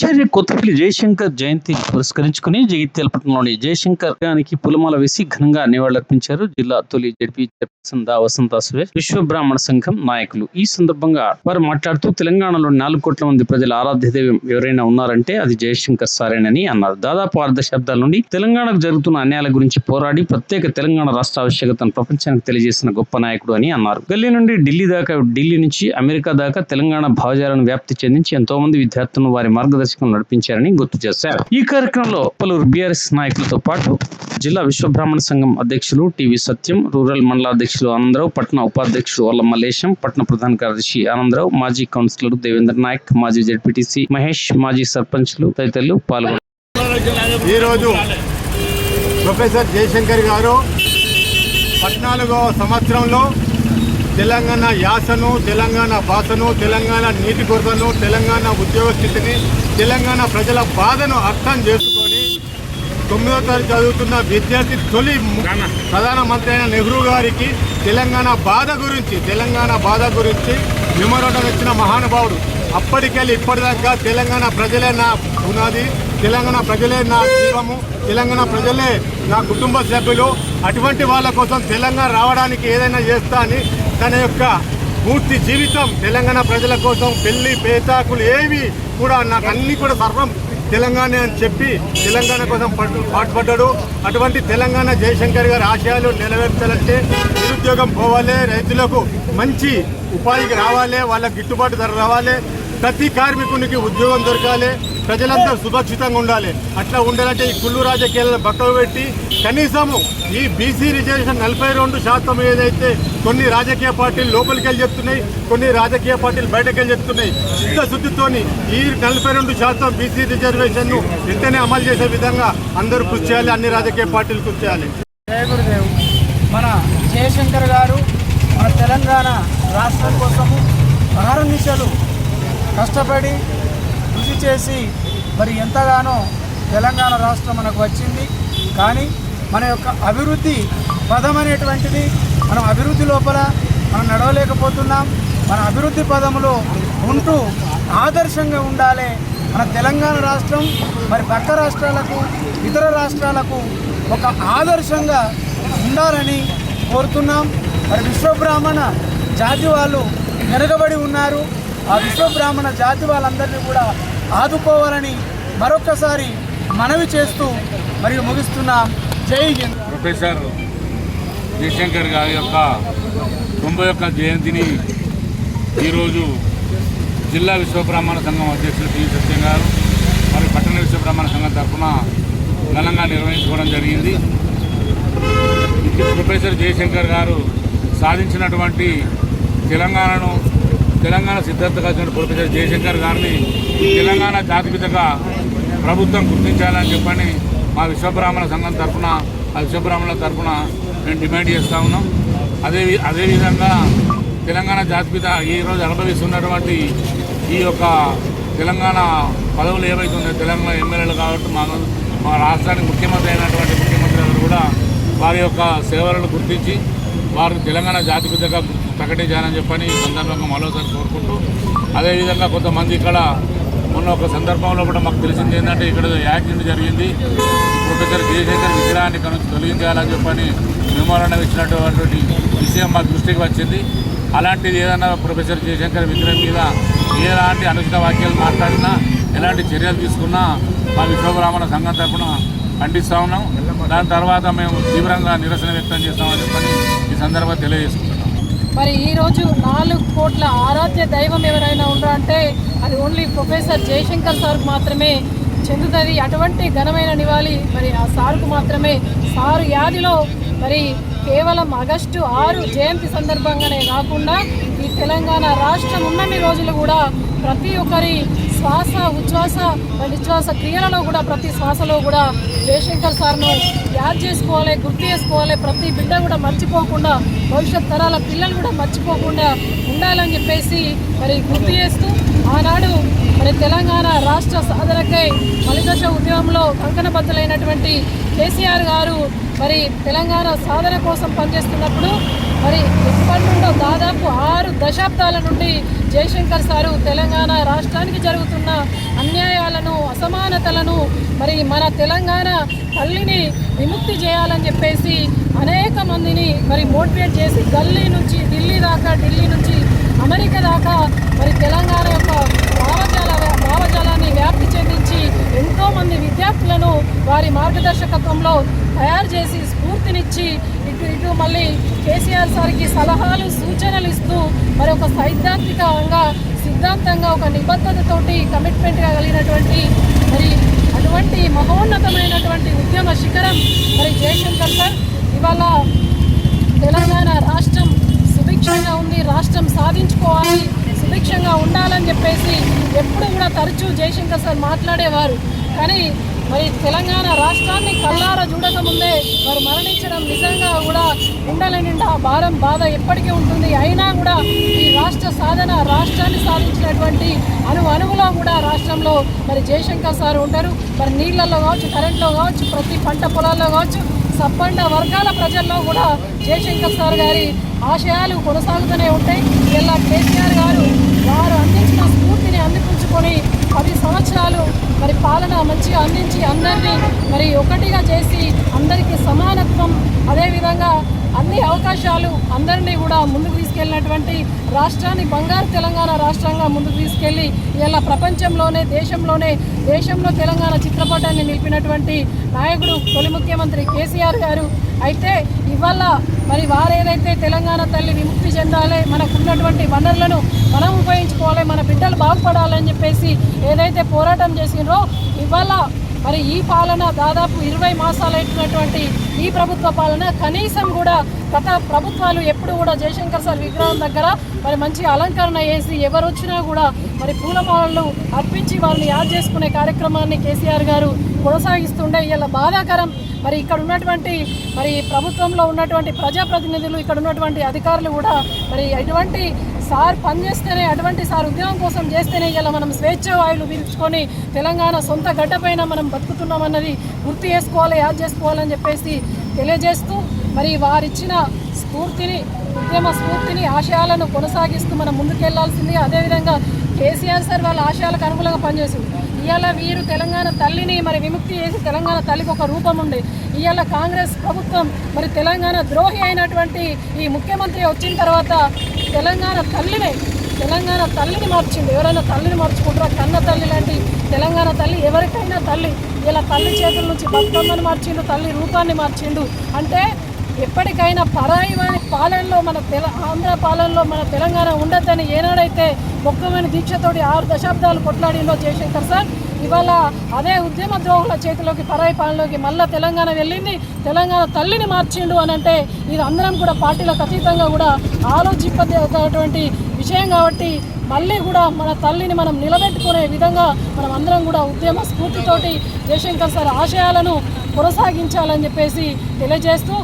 ఆచార్య కొత్తపల్లి జయశంకర్ జయంతి పురస్కరించుకుని జగిత్యాల పట్టణంలోని జయశంకర్ గానికి పులమాల వేసి ఘనంగా నివాళులర్పించారు జిల్లా తొలి జడ్పీ చైర్పర్సన్ దా వసంత సురేష్. విశ్వ బ్రాహ్మణ సంఘం నాయకులు. ఈ సందర్భంగా వారు మాట్లాడుతూ తెలంగాణలో నాలుగు కోట్ల మంది ప్రజల ఆరాధ్య దైవం ఎవరైనా ఉన్నారంటే అది జయశంకర్ సారేనని అన్నారు. దాదాపు ఆరు దశాబ్దాల నుండి తెలంగాణకు జరుగుతున్న అన్యాయాల గురించి పోరాడి ప్రత్యేక తెలంగాణ రాష్ట్ర ఆవశ్యకతను ప్రపంచానికి తెలియజేసిన గొప్ప నాయకుడు అని అన్నారు. గల్లీ నుండి ఢిల్లీ దాకా ఢిల్లీ నుంచి అమెరికా దాకా తెలంగాణ భావజాలను వ్యాప్తి చెందించి ఎంతో మంది విద్యార్థులను వారి మార్గదర్శకం నడిపించారని గుర్తు చేశారు. ఈ కార్యక్రమంలో పలువురు బీఆర్ఎస్ నాయకులతో పాటు జిల్లా విశ్వ బ్రాహ్మణ సంఘం అధ్యక్షులు టివి సత్యం రూరల్ మండల అధ్యక్షులు ఆనందరావు పట్టణ ఉపాధ్యక్షుడు వల్ల మల్లేశం పట్టణ ప్రధాన కార్యదర్శి ఆనందరావు మాజీ కౌన్సిలర్ దేవేంద్ర నాయక్ మాజీ జడ్పీటీసీ మహేష్ మాజీ సర్పంచ్లు తదితరులు పాల్గొన్నారు. ఈరోజు ప్రొఫెసర్ జయశంకర్ గారు పద్నాలుగవ సంవత్సరంలో తెలంగాణ యాసను తెలంగాణ భాషను తెలంగాణ నీటి కొరతను తెలంగాణ ఉద్యోగ స్థితిని తెలంగాణ ప్రజల బాధను అర్థం చేసుకొని తొమ్మిదో తరగతి చదువుతున్న విద్యార్థి తొలి ప్రధానమంత్రి అయిన నెహ్రూ గారికి తెలంగాణ బాధ గురించి తెలంగాణ బాధ గురించి విమరటం ఇచ్చిన మహానుభావుడు. అప్పటికెళ్ళి ఇప్పటిదాకా తెలంగాణ ప్రజలే నా పునాది. తెలంగాణ ప్రజలే నా జీవము తెలంగాణ ప్రజలే నా కుటుంబ సభ్యులు. అటువంటి వాళ్ళ కోసం తెలంగాణ రావడానికి ఏదైనా చేస్తా అని తన యొక్క పూర్తి జీవితం తెలంగాణ ప్రజల కోసం పెళ్ళి పేతాకులు ఏవి కూడా నాకు అన్ని కూడా సర్వం తెలంగాణ అని చెప్పి తెలంగాణ కోసం పట్టు- పాటుపడ్డాడు. అటువంటి తెలంగాణ జయశంకర్ గారి ఆశయాలు నెరవేర్చాలంటే నిరుద్యోగం పోవాలి రైతులకు మంచి ఉపాధికి రావాలి వాళ్ళకి గిట్టుబాటు ధర రావాలి ప్రతి కార్మికునికి ఉద్యోగం దొరకాలి. ప్రజలంతా సురక్షితంగా ఉండాలి. అట్లా ఉండాలంటే ఈ కుళ్ళు రాజకీయాలను పక్కకు పెట్టి కనీసము ఈ బీసీ రిజర్వేషన్ నలభై రెండు శాతం ఏదైతే కొన్ని రాజకీయ పార్టీలు లోపలికి వెళ్ళి చెప్తున్నాయి కొన్ని రాజకీయ పార్టీలు బయటకు వెళ్ళి చెప్తున్నాయి. చిత్తశుద్ధితోని ఈ నలభై రెండు శాతం బీసీ రిజర్వేషన్ను వెంటనే అమలు చేసే విధంగా అందరూ కృషి చేయాలి అన్ని రాజకీయ పార్టీలు కృషి చేయాలి. మన జయశంకర్ గారు మన తెలంగాణ రాష్ట్రం కోసము అహర్నిశలు కష్టపడి కృషి చేసి మరి ఎంతగానో తెలంగాణ రాష్ట్రం మనకు వచ్చింది. కానీ మన యొక్క అభివృద్ధి పదం అనేటువంటిది మనం అభివృద్ధి లోపల మనం నడవలేకపోతున్నాం. మన అభివృద్ధి పదములో ఉంటూ ఆదర్శంగా ఉండాలి మన తెలంగాణ రాష్ట్రం మరి పక్క రాష్ట్రాలకు ఇతర రాష్ట్రాలకు ఒక ఆదర్శంగా ఉండాలని కోరుతున్నాం. మరి విశ్వబ్రాహ్మణ జాతి వాళ్ళు వెనుకబడి ఉన్నారు. ఆ విశ్వబ్రాహ్మణ జాతి వాళ్ళందరినీ కూడా ఆదుకోవాలని మరొకసారి మనవి చేస్తూ మరియు ముగిస్తున్నాం జై హింద్. ప్రొఫెసర్ జయశంకర్ గారి యొక్క తొంభై యొక్క జయంతిని ఈరోజు జిల్లా విశ్వబ్రాహ్మణ సంఘం అధ్యక్షులు టి సత్యం గారు మరి పట్టణ విశ్వబ్రాహ్మణ సంఘం తరఫున ఘనంగా నిర్వహించుకోవడం జరిగింది. ప్రొఫెసర్ జయశంకర్ గారు సాధించినటువంటి తెలంగాణను తెలంగాణ సిద్ధార్థ వచ్చిన ప్రొఫెసర్ జయశంకర్ గారిని తెలంగాణ జాతిపితగా ప్రభుత్వం గుర్తించాలని చెప్పని మా విశ్వబ్రాహ్మణ సంఘం తరఫున ఆ విశ్వబ్రాహ్మణుల తరఫున మేము డిమాండ్ చేస్తూ ఉన్నాం. అదే అదేవిధంగా తెలంగాణ జాతిపిత ఈరోజు అనుభవిస్తున్నటువంటి ఈ యొక్క తెలంగాణ పదవులు ఏవైతున్నాయో తెలంగాణ ఎమ్మెల్యేలు కాబట్టి మా మా రాష్ట్రానికి ముఖ్యమంత్రి అయినటువంటి ముఖ్యమంత్రి గారు కూడా వారి యొక్క సేవలను గుర్తించి వారు తెలంగాణ జాతిపితగా ప్రకటించాలని చెప్పని ఈ సందర్భంగా మరోసారి కోరుకుంటూ అదేవిధంగా కొంతమంది ఇక్కడ మొన్న ఒక సందర్భంలో కూడా మాకు తెలిసింది ఏంటంటే ఇక్కడ యాక్సిడెంట్ జరిగింది. ప్రొఫెసర్ జయశంకర్ విగ్రహాన్ని కను తొలగించాలని చెప్పని మెమోరాండం ఇచ్చినటువంటి విషయం మా దృష్టికి వచ్చింది. అలాంటిది ఏదైనా ప్రొఫెసర్ జయశంకర్ విగ్రహం మీద ఎలాంటి అనుచిత వాక్యాలు మాట్లాడినా ఎలాంటి చర్యలు తీసుకున్నా మా విశ్వబ్రాహ్మణ సంఘం తరఫున ఖండిస్తూ ఉన్నాం. దాని తర్వాత మేము తీవ్రంగా నిరసన వ్యక్తం చేస్తామని చెప్పని ఈ సందర్భంగా తెలియజేసుకుంటున్నాం మరి ఈరోజు నాలుగు కోట్ల ఆరాధ్య దైవం ఎవరైనా ఉన్నారంటే అది ఓన్లీ ప్రొఫెసర్ జయశంకర్ సార్కు మాత్రమే చెందుతుంది. అటువంటి ఘనమైన నివాళి మరి ఆ సార్కు మాత్రమే. సారు యాదిలో మరి కేవలం ఆగస్టు ఆరు జయంతి సందర్భంగానే కాకుండా ఈ తెలంగాణ రాష్ట్రం ఉన్నన్ని రోజులు కూడా ప్రతి ఒక్కరి శ్వాస ఉచ్ఛ్వాస నిశ్వాస క్రియలలో కూడా ప్రతి శ్వాసలో కూడా జయశంకర్ సార్ను యాద్ చేసుకోవాలి గుర్తు చేసుకోవాలి. ప్రతి బిడ్డ కూడా మర్చిపోకుండా భవిష్యత్ తరాల పిల్లలు కూడా మర్చిపోకుండా ఉండాలని చెప్పేసి మరి గుర్తు చేస్తూ ఆనాడు మరి తెలంగాణ రాష్ట్ర సాధనకై మలిదశ ఉద్యమంలో కంకణబద్ధులైనటువంటి కేసీఆర్ గారు మరి తెలంగాణ సాధన కోసం పనిచేస్తున్నప్పుడు మరి ఇప్పటి నుండో దాదాపు ఆరు దశాబ్దాల నుండి జయశంకర్ సారు తెలంగాణ రాష్ట్రానికి జరుగుతున్న అన్యాయాలను అసమానతలను మరి మన తెలంగాణ తల్లిని విముక్తి చేయాలని చెప్పేసి అనేక మందిని మరి మోటివేట్ చేసి గల్లీ నుంచి ఢిల్లీ దాకా ఢిల్లీ నుంచి అమెరికా దాకా మరి తెలంగాణ యొక్క భావజాల భావజాలాన్ని వ్యాప్తి చెందించి ఎంతోమంది విద్యార్థులను వారి మార్గదర్శకత్వంలో తయారు చేసి స్ఫూర్తినిచ్చి ఇటు ఇటు మళ్ళీ కేసీఆర్ సార్కి సలహాలు సూచనలు ఇస్తూ మరి ఒక సైద్ధాంతికంగా సిద్ధాంతంగా ఒక నిబద్ధతతోటి కమిట్మెంట్గా కలిగినటువంటి మరి అటువంటి మహోన్నతమైనటువంటి ఉద్యమ శిఖరం మరి జయశంకర్ సార్. ఇవాళ తెలంగాణ రాష్ట్రం సుభిక్షంగా ఉంది రాష్ట్రం సాధించుకోవాలి సుభిక్షంగా ఉండాలని చెప్పేసి ఎప్పుడు కూడా తరచూ జయశంకర్ సార్ మాట్లాడేవారు. కానీ మరి తెలంగాణ రాష్ట్రాన్ని కళ్ళారా చూడకముందే వారు మరణించడం నిజంగా కూడా ఉండలేని భారం బాధ ఎప్పటికీ ఉంటుంది. అయినా కూడా ఈ రాష్ట్ర సాధన రాష్ట్రాన్ని సాధించినటువంటి అను అణువులో కూడా రాష్ట్రంలో మరి జయశంకర్ సార్ ఉంటారు. మరి నీళ్ళల్లో కావచ్చు కరెంట్లో కావచ్చు ప్రతి పంట పొలాల్లో కావచ్చు సబ్బండ వర్గాల ప్రజల్లో కూడా జయశంకర్ సార్ గారి ఆశయాలు కొనసాగుతూనే ఉంటాయి. ఇలా కేసీఆర్ గారు వారు అందించిన స్ఫూర్తిని అందిపుంచుకొని పది సంవత్సరాలు మరి పాలన మంచిగా అందించి అందరినీ మరి ఒకటిగా చేసి అందరికీ సమానత్వం అదేవిధంగా అన్ని అవకాశాలు అందరినీ కూడా ముందుకు తీసుకెళ్ళినటువంటి రాష్ట్రాన్ని బంగారు తెలంగాణ రాష్ట్రంగా ముందుకు తీసుకెళ్ళి ఇలా ప్రపంచంలోనే దేశంలోనే దేశంలో తెలంగాణ చిత్రపటాన్ని నిలిపినటువంటి నాయకుడు తొలి ముఖ్యమంత్రి కేసీఆర్ గారు. అయితే ఇవాళ మరి వారేదైతే తెలంగాణ తల్లి విముక్తి చెందాలి మనకు ఉన్నటువంటి వనరులను మనం ఉపయోగించుకోవాలి మన బిడ్డలు బాగుపడాలని చెప్పేసి ఏదైతే పోరాటం చేసిండ్రో ఇవాళ మరి ఈ పాలన దాదాపు ఇరవై మాసాలైనటువంటి ఈ ప్రభుత్వ పాలన కనీసం కూడా గత ప్రభుత్వాలు ఎప్పుడు కూడా జయశంకర్ సార్ విగ్రహం దగ్గర మరి మంచి అలంకరణ వేసి ఎవరు వచ్చినా కూడా మరి పూలమాలలు అర్పించి వారిని యాద్ చేసుకునే కార్యక్రమాన్ని కేసీఆర్ గారు కొనసాగిస్తుండే ఇలా బాధాకరం. మరి ఇక్కడ ఉన్నటువంటి మరి ప్రభుత్వంలో ఉన్నటువంటి ప్రజాప్రతినిధులు ఇక్కడ ఉన్నటువంటి అధికారులు కూడా మరి ఎటువంటి సార్ పనిచేస్తేనే అటువంటి సార్ ఉద్యోగం కోసం చేస్తేనే ఇలా మనం స్వేచ్ఛ వాయువులు పీల్చుకొని తెలంగాణ సొంత గడ్డపైన మనం బతుకుతున్నామన్నది గుర్తు చేసుకోవాలి యాద్ చేసుకోవాలని చెప్పేసి తెలియజేస్తూ మరి వారిచ్చిన స్ఫూర్తిని ఉద్యమ స్ఫూర్తిని ఆశయాలను కొనసాగిస్తూ మనం ముందుకెళ్ళాల్సింది అదేవిధంగా కేసీఆర్ సార్ వాళ్ళ ఆశయాలకు అనుకూలంగా పనిచేసింది. ఇవాళ వీరు తెలంగాణ తల్లిని మరి విముక్తి చేసి తెలంగాణ తల్లికి ఒక రూపం ఉంది. ఇవాళ కాంగ్రెస్ ప్రభుత్వం మరి తెలంగాణ ద్రోహి అయినటువంటి ఈ ముఖ్యమంత్రి వచ్చిన తర్వాత తెలంగాణ తల్లినే తెలంగాణ తల్లిని మార్చింది. ఎవరైనా తల్లిని మార్చుకుంటారా? కన్న తల్లి లాంటి తెలంగాణ తల్లి ఎవరికైనా తల్లి. ఇలా తల్లి చేతుల నుంచి బతుకమ్మని మార్చిండు తల్లి రూపాన్ని మార్చిండు. అంటే ఎప్పటికైనా పరాయి వారి పాలనలో మన తెల ఆంధ్ర పాలనలో మన తెలంగాణ ఉండద్దని ఏనాడైతే ముఖ్యమైన దీక్షతోటి ఆరు దశాబ్దాలు కొట్లాడిలో జయశంకర్ సార్. ఇవాళ అదే ఉద్యమ ద్రోహుల చేతిలోకి పరాయి పాలనలోకి మళ్ళా తెలంగాణ వెళ్ళింది. తెలంగాణ తల్లిని మార్చిండు అని అంటే ఇది అందరం కూడా పార్టీలకు అతీతంగా కూడా ఆలోచింపటువంటి విషయం కాబట్టి మళ్ళీ కూడా మన తల్లిని మనం నిలబెట్టుకునే విధంగా మనం అందరం కూడా ఉద్యమ స్ఫూర్తితోటి జయశంకర్ సార్ ఆశయాలను కొనసాగించాలని చెప్పేసి తెలియజేస్తూ